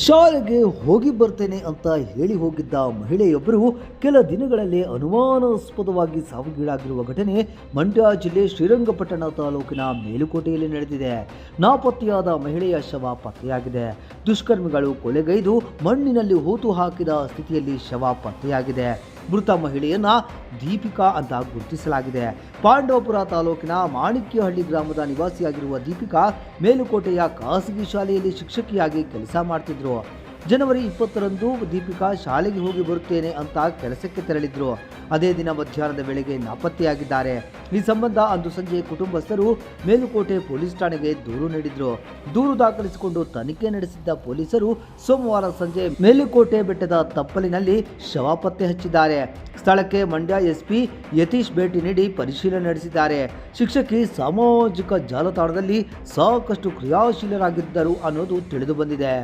ಶಾಲೆಗೆ ಹೋಗಿ ಬರ್ತೇನೆ ಅಂತ ಹೇಳಿ ಹೋಗಿದ್ದ ಮಹಿಳೆಯೊಬ್ಬರು ಕೆಲ ದಿನಗಳಲ್ಲಿ ಅನುಮಾನಾಸ್ಪದವಾಗಿ ಸಾವಿಗೀಡಾಗಿರುವ ಘಟನೆ ಮಂಡ್ಯ ಜಿಲ್ಲೆ ಶ್ರೀರಂಗಪಟ್ಟಣ ತಾಲೂಕಿನ ಮೇಲುಕೋಟೆಯಲ್ಲಿ ನಡೆದಿದೆ. ನಾಪತ್ತೆಯಾದ ಮಹಿಳೆಯ ಶವ ಪತ್ತೆಯಾಗಿದೆ. ದುಷ್ಕರ್ಮಿಗಳು ಕೊಲೆಗೈದು ಮಣ್ಣಿನಲ್ಲಿ ಹೂತು ಹಾಕಿದ ಸ್ಥಿತಿಯಲ್ಲಿ ಶವ ಪತ್ತೆಯಾಗಿದೆ. ಮೃತ ಮಹಿಳೆಯನ್ನ ದೀಪಿಕಾ ಅಂತ ಗುರುತಿಸಲಾಗಿದೆ. ಪಾಂಡವಪುರ ತಾಲೂಕಿನ ಮಾಣಿಕ್ಯಹಳ್ಳಿ ಗ್ರಾಮದ ನಿವಾಸಿಯಾಗಿರುವ ದೀಪಿಕಾ ಮೇಲುಕೋಟೆಯ ಖಾಸಗಿ ಶಾಲೆಯಲ್ಲಿ ಶಿಕ್ಷಕಿಯಾಗಿ ಕೆಲಸ ಮಾಡ್ತಿದ್ರು. ಜನವರಿ ಇಪ್ಪತ್ತರಂದು ದೀಪಿಕಾ ಶಾಲೆಗೆ ಹೋಗಿ ಬರುತ್ತೇನೆ ಅಂತ ಕೆಲಸಕ್ಕೆ ತೆರಳಿದ್ರು. ಅದೇ ದಿನ ಮಧ್ಯಾಹ್ನದ ವೇಳೆಗೆ ನಾಪತ್ತೆಯಾಗಿದ್ದಾರೆ. ಈ ಸಂಬಂಧ ಅಂದು ಸಂಜೆ ಕುಟುಂಬಸ್ಥರು ಮೇಲುಕೋಟೆ ಪೊಲೀಸ್ ಠಾಣೆಗೆ ದೂರು ನೀಡಿದ್ರು. ದೂರು ದಾಖಲಿಸಿಕೊಂಡು ತನಿಖೆ ನಡೆಸಿದ್ದ ಪೊಲೀಸರು ಸೋಮವಾರ ಸಂಜೆ ಮೇಲುಕೋಟೆ ಬೆಟ್ಟದ ತಪ್ಪಲಿನಲ್ಲಿ ಶವ ಪತ್ತೆ ಹಚ್ಚಿದ್ದಾರೆ. ಸ್ಥಳಕ್ಕೆ ಮಂಡ್ಯ ಎಸ್ಪಿ ಯತೀಶ್ ಭೇಟಿ ನೀಡಿ ಪರಿಶೀಲನೆ ನಡೆಸಿದ್ದಾರೆ. ಶಿಕ್ಷಕಿ ಸಾಮಾಜಿಕ ಜಾಲತಾಣದಲ್ಲಿ ಸಾಕಷ್ಟು ಕ್ರಿಯಾಶೀಲರಾಗಿದ್ದರು ಅನ್ನೋದು ತಿಳಿದು ಬಂದಿದೆ.